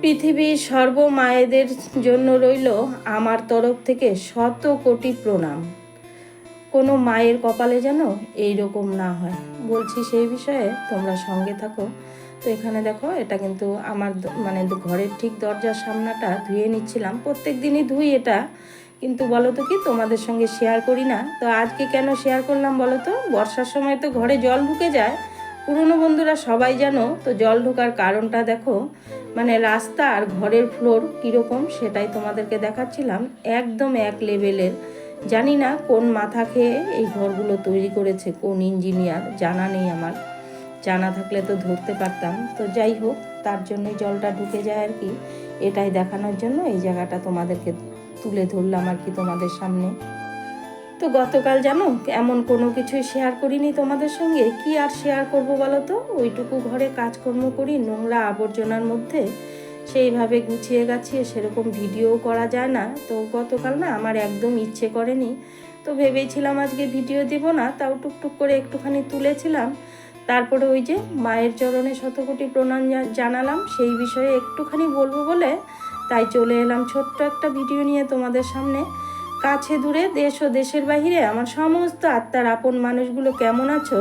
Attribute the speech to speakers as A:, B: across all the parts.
A: পৃথিবীর সর্বমায়েদের জন্য রইল আমার তরফ থেকে শত কোটি প্রণাম। কোনো মায়ের কপালে যেন এই রকম না হয়। বলছি সেই বিষয়ে তোমরা সঙ্গে থাকো। তো এখানে দেখো, এটা কিন্তু আমার মানে ঘরের ঠিক দরজার সামনাটা ধুয়ে নিচ্ছিলাম। প্রত্যেক দিনই ধুই এটা। কিন্তু বলো তো কি, তোমাদের সঙ্গে শেয়ার করি না। তো আজকে কেন শেয়ার করলাম বলো তো বর্ষার সময় তো ঘরে জল ঢুকে যায়। পুরনো বন্ধুরা সবাই জানো তো জল ঢোকার কারণটা দেখো। মানে রাস্তা আর ঘরের ফ্লোর কীরকম সেটাই তোমাদেরকে দেখাচ্ছিলাম। একদম এক লেভেলের জানি না কোন মাথা খেয়ে এই ঘরগুলো তৈরি করেছে, কোন ইঞ্জিনিয়ার জানা নেই আমার। জানা থাকলে তো ধরতে পারতাম। তো যাই হোক, তার জন্যই জলটা ঢুকে যায় আর কি। এটাই দেখানোর জন্য এই জায়গাটা তোমাদেরকে তুলে ধরলাম আর কি তোমাদের সামনে। তো গতকাল জানো, এমন কোনো কিছুই শেয়ার করিনি তোমাদের সঙ্গে। কি আর শেয়ার করব বলো তো? ওইটুকু ঘরে কাজকর্ম করি, নোংরা আবর্জনার মধ্যে। সেইভাবে গুছিয়ে গাছিয়ে সেরকম ভিডিও করা যায় না। তো গতকাল না আমার একদম ইচ্ছে করেনি। তো ভেবেছিলাম আজকে ভিডিও দেব না, তাও টুকটুক করে একটুখানি তুলেছিলাম। তারপরে ওই যে মায়ের চরণে শতকোটি প্রণাম জানালাম। সেই বিষয়ে একটুখানি বলব বলে। তাই চলে এলাম ছোট্ট একটা ভিডিও নিয়ে তোমাদের সামনে। কাছে দূরে দেশ ও দেশের বাহিরে আমার সমস্ত আত্মার আপন মানুষগুলো কেমন আছো?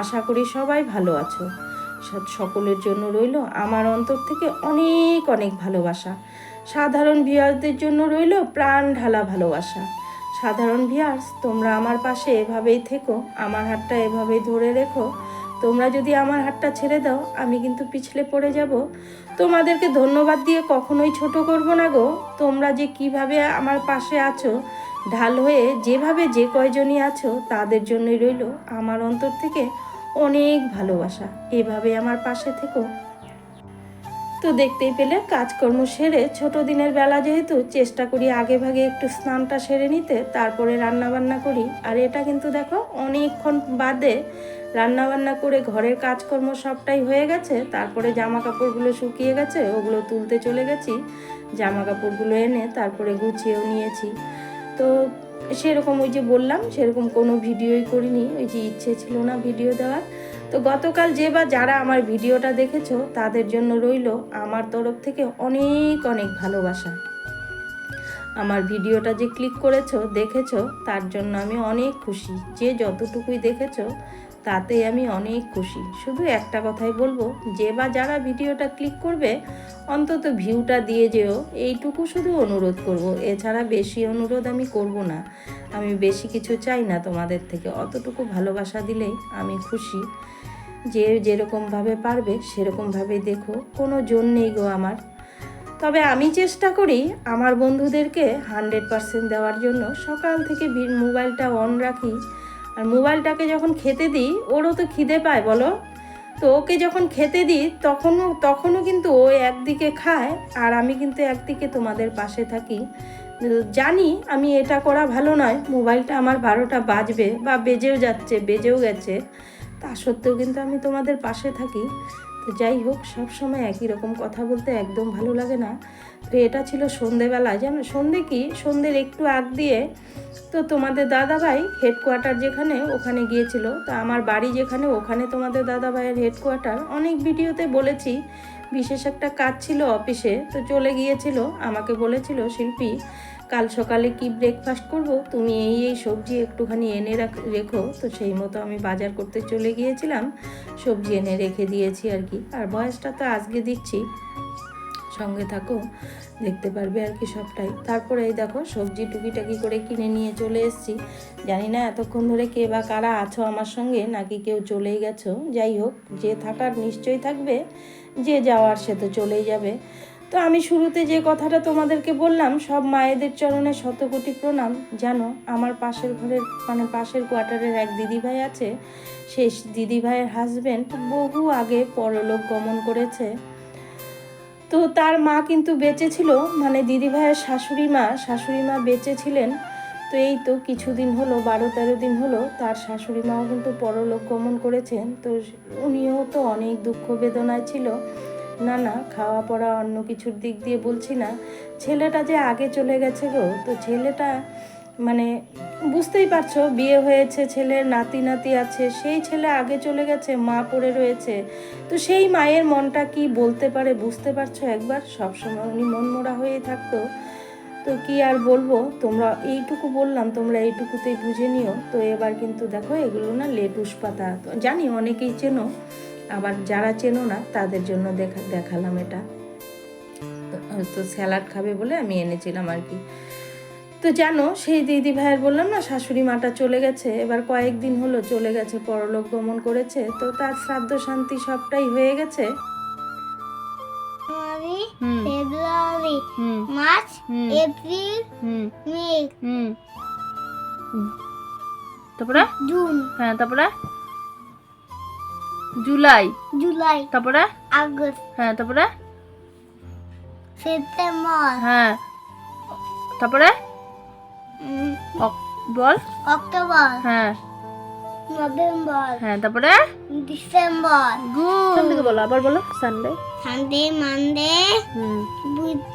A: আশা করি সবাই ভালো আছো। সকলের জন্য রইল আমার অন্তর থেকে অনেক অনেক ভালোবাসা। সাধারণ ভিউয়ার্সদের জন্য রইল প্রাণ ঢালা ভালোবাসা। সাধারণ ভিউয়ার্স তোমরা আমার পাশে এভাবেই থেকো, আমার হাতটা এভাবেই ধরে রেখো। তোমরা যদি আমার হাতটা ছেড়ে দাও, আমি কিন্তু পিছলে পড়ে যাব। তোমাদেরকে ধন্যবাদ দিয়ে কখনোই ছোট করব না গো। তোমরা যে কীভাবে আমার পাশে আছো, ঢাল হয়ে যেভাবে যে কয়জনই আছো, তাদের জন্যই রইল আমার অন্তর থেকে অনেক ভালোবাসা। এভাবে আমার পাশে থেকো। তো দেখতেই পেলে কাজকর্ম সেরে ছোট দিনের বেলা যেহেতু চেষ্টা করি আগে ভাগে একটু স্নানটা সেরে নিতে, তারপরে রান্না বান্না করি। আর এটা কিন্তু দেখো, অনেকক্ষণ বাদে রান্না বান্না করে ঘরের কাজকর্ম সবটাই হয়ে গেছে, তারপরে জামা কাপড়গুলো শুকিয়ে গেছে, ওগুলো তুলতে চলে গেছি জামা কাপড়গুলো এনে তারপরে গুছিয়েও নিয়েছি। তো সেরকম ওই যে বললাম, সেরকম কোনো ভিডিওই করিনি, ওই যে ইচ্ছে ছিল না ভিডিও দেওয়ার। তো গতকাল যে বা যারা আমার ভিডিওটা দেখেছ, তাদের জন্য রইল আমার তরফ থেকে অনেক অনেক ভালোবাসা। আমার ভিডিওটা যে ক্লিক করেছ, দেখেছ, তার জন্য আমি অনেক খুশি। যে যতটুকুই দেখেছ তাতেই আমি অনেক খুশি। শুধু একটা কথাই বলব, যে বা যারা ভিডিওটা ক্লিক করবে, অন্তত ভিউটা দিয়ে যেও। এইটুকু শুধু অনুরোধ করব। এছাড়া বেশি অনুরোধ আমি করব না। আমি বেশি কিছু চাই না তোমাদের থেকে। অতটুকু ভালোবাসা দিলেই আমি খুশি। যে যেরকমভাবে পারবে সেরকমভাবে দেখো। কোনো জোর নেই গো আমার। তবে আমি চেষ্টা করি আমার বন্ধুদেরকে হান্ড্রেড পার্সেন্ট দেওয়ার জন্য। সকাল থেকে মোবাইলটা অন রাখি। আর মোবাইলটাকে যখন খেতে দিই, ওরও তো খিদে পায়, বলো? তো ওকে যখন খেতে দিই, তখনও তখনও কিন্তু ও একদিকে খায় আর আমি কিন্তু একদিকে তোমাদের পাশে থাকি। জানি আমি এটা করা ভালো নয়, মোবাইলটা আমার বারোটা বাজবে বা বেজেও যাচ্ছে, বেজেও গেছে। তা সত্ত্বেও কিন্তু আমি তোমাদের পাশে থাকি। তো যাই হোক, সব সময় একই রকম কথা বলতে একদম ভালো লাগে না। তো এটা ছিল সন্ধেবেলা। জানো সন্ধে কি? সন্ধ্যের একটু আগ দিয়ে তো তোমাদের দাদাভাই হেডকোয়ার্টার যেখানে ওখানে গিয়েছিল। তো আমার বাড়ি যেখানে, ওখানে তোমাদের দাদাভাইয়ের হেডকোয়ার্টার অনেক ভিডিওতে বলেছি, বিশেষ একটা কাজ ছিল অফিসে। তো চলে গিয়েছিল, আমাকে বলেছিল, শিল্পী কাল সকালে কি ব্রেকফাস্ট করব? তুমি এই এই সবজি একটুখানি এনে রাখ- তো সেই মতো আমি বাজার করতে চলে গিয়েছিলাম। সবজি এনে রেখে দিয়েছি আর কি। আর বয়সটা তো আজকে দিচ্ছি। সঙ্গে থাকো, দেখতে পারবে আর কি সবটাই। তারপরে এই দেখো, সবজি টুকিটাকি করে কিনে নিয়ে চলে এসেছি। জানি না এতক্ষণ ধরে কে বা কারা আছো আমার সঙ্গে, নাকি কেউ চলেই গেছো। যাই হোক, যে থাকার নিশ্চয়ই থাকবে, যে যাওয়ার সে তো চলেই যাবে। তো আমি শুরুতে যে কথাটা তোমাদেরকে বললাম, সব মায়েদের চরণে শতকোটি প্রণাম। জানো, আমার পাশের ঘরের মানে পাশের কোয়ার্টারের এক দিদিভাই আছে। সেই দিদিভাইয়ের হাজবেন্ড বহু আগে পরলোক গমন করেছে। তো তার মা কিন্তু বেঁচে ছিল মানে দিদিভাইয়ের শাশুড়ি মা শাশুড়ি মা বেঁচে ছিলেন। তো এই তো কিছুদিন হলো, বারো তেরো দিন হলো, তার শাশুড়ি মাও কিন্তু পরলোক গমন করেছেন। তো উনিও তো অনেক দুঃখ বেদনায় ছিল। না না, খাওয়া পড়া অন্য কিছুর দিক দিয়ে বলছি না। ছেলেটা যে আগে চলে গেছে গো, তো ছেলেটা মানে বুঝতেই পারছ, বিয়ে হয়েছে, ছেলের নাতি নাতি আছে, সেই ছেলে আগে চলে গেছে, মা পড়ে রয়েছে। তো সেই মায়ের মনটা কি বলতে পারে, বুঝতে পারছ একবার? সবসময় উনি মনমোড়া হয়ে থাকতো। তো কি আর বলব, তোমরা এইটুকু বললাম, তোমরা এইটুকুতেই বুঝে নিও। তো এবার কিন্তু দেখো, এগুলো না লেটুস পাতা। জানি অনেকেই চেনো আবার যারা চেনো না তাদের জন্য দেখা দেখালাম এটা। তো- স্যালাড খাবে বলে আমি এনেছিলাম আর কি। তো জানো সেই দিদি ভাইয়ের বললাম না শাশুড়ি মাটা চলে গেছে। এবার কয়েকদিন হলো চলে গেছে পরলোক গমন করেছে। তো তার শ্রাদ্ধ শান্তি সবটাই হয়ে গেছে।
B: February March April May.
A: তারপরে?
B: জুন।
A: হ্যাঁ তারপরে? জুলাই।
B: জুলাই।
A: তারপরে?
B: আগস্ট।
A: হ্যাঁ তারপরে?
B: সেপ্টেম্বর।
A: হ্যাঁ। তারপরে? বল।
B: অক্টোবর।
A: হ্যাঁ।
B: নভেম্বর।
A: হ্যাঁ তারপরে?
B: ডিসেম্বর।
A: গুড। বলো আবার বলো সানডে
B: সানডে মানডে
A: হুম।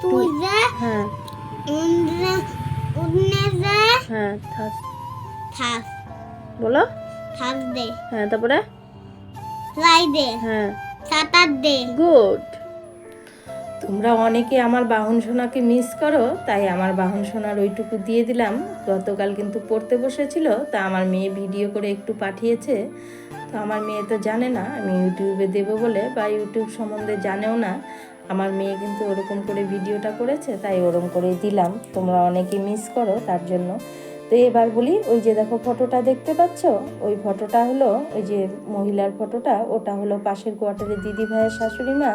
B: টুইজডে
A: হ্যাঁ।
B: উডনেসডে
A: হ্যাঁ থাস
B: থার্স
A: বলো।
B: থার্সডে।
A: হ্যাঁ তারপরে?
B: ফ্রাইডে
A: হ্যাঁ।
B: Saturday
A: good. তোমরা অনেকে আমার বাহন সোনাকে মিস করো তাই আমার বাহন সোনার ওইটুকু দিয়ে দিলাম। গতকাল কিন্তু পড়তে বসেছিল তা আমার মেয়ে ভিডিও করে একটু পাঠিয়েছে। তো আমার মেয়ে তো জানে না আমি ইউটিউবে দেবো বলে বা ইউটিউব সম্বন্ধে জানেও না। আমার মেয়ে কিন্তু ওরকম করে ভিডিওটা করেছে তাই ওরকম করে দিলাম। তোমরা অনেকে মিস করো তার জন্য। তো এবার বলি, ওই যে দেখো ফটোটা দেখতে পাচ্ছ? ওই ফটোটা হলো, ওই যে মহিলার ফটোটা, ওটা হলো পাশের কোয়ার্টারে দিদি ভাইয়ের শাশুড়ি মা,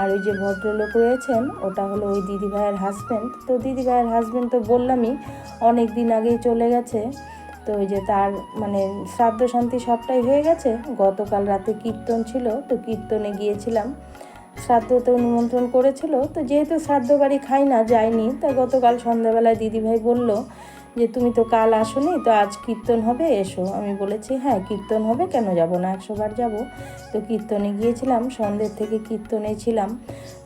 A: আর ওই যে ভদ্রলোক রয়েছেন, ওটা হলো ওই দিদি ভাইয়ের হাজব্যান্ড তো দিদি ভাইয়ের হাজব্যান্ড তো বললামই, অনেক দিন আগেই চলে গেছে, তো ওই যে তার মানে শ্রাদ্ধ শান্তি সবটাই হয়ে গেছে। গতকাল রাতে কীর্তন ছিল, তো কীর্তনে গিয়েছিলাম। শ্রাদ্ধতে নিমন্ত্রণ করেছিল, তো যেহেতু শ্রাদ্ধ বাড়ি খাই না, যাইনি, তা গতকাল সন্ধ্যাবেলায় দিদিভাই বলল যে তুমি তো কাল আসোনি, তো আজ কীর্তন হবে, এসো। আমি বলেছি হ্যাঁ কীর্তন হবে, কেন যাব না? একশো বার যাব। তো কীর্তনে গিয়েছিলাম, সন্ধ্যের থেকে কীর্তনে ছিলাম।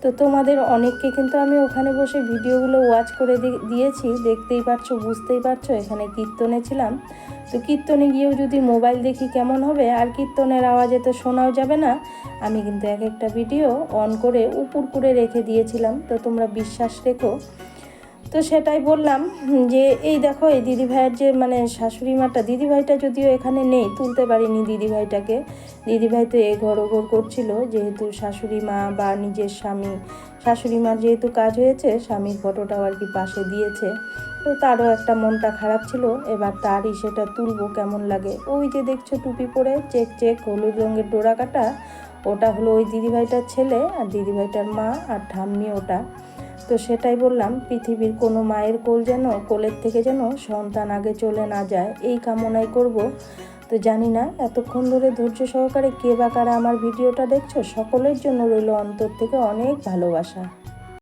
A: তো তোমাদের অনেককে কিন্তু আমি ওখানে বসে ভিডিওগুলো ওয়াচ করে দিয়েছি। দেখতেই পারছ, বুঝতেই পারছ, এখানে কীর্তনে ছিলাম। তো কীর্তনে গিয়েও যদি মোবাইল দেখি কেমন হবে, আর কীর্তনের আওয়াজে তো শোনাও যাবে না, আমি কিন্তু এক একটা ভিডিও অন করে, উপুর করে রেখে দিয়েছিলাম। তো তোমরা বিশ্বাস রেখো তো সেটাই বললাম যে এই দেখো, এই দিদিভাইয়ের যে মানে শাশুড়ি মাটা দিদিভাইটা যদিও এখানে নেই, তুলতে পারিনি দিদিভাইটাকে। দিদিভাই তো এ ঘর ঘর করছিল, যেহেতু শাশুড়ি মা বা নিজের স্বামী শাশুড়ি মার যেহেতু কাজ হয়েছে, স্বামীর ফটোটাও আর কি পাশে দিয়েছে। তো তারও একটা মনটা খারাপ ছিল, এবার তারই সেটা তুলবো কেমন লাগে। ওই যে দেখছ টুপি পরে, চেক চেক, হলুদ রঙের ডোরা কাটা ওটা হলো ওই দিদিভাইটার ছেলে, আর দিদিভাইটার মা, আর ঠাম্মি ওটা। তো সেটাই বললাম, পৃথিবীর কোনো মায়ের কোল যেন কোলের থেকে যেন সন্তান আগে চলে না যায়, এই কামনাই করব। তো জানি না, এতক্ষণ ধরে ধৈর্য সহকারে কে বা কারা আমার ভিডিওটা দেখছ, সকলের জন্য রইল অন্তর থেকে অনেক ভালোবাসা।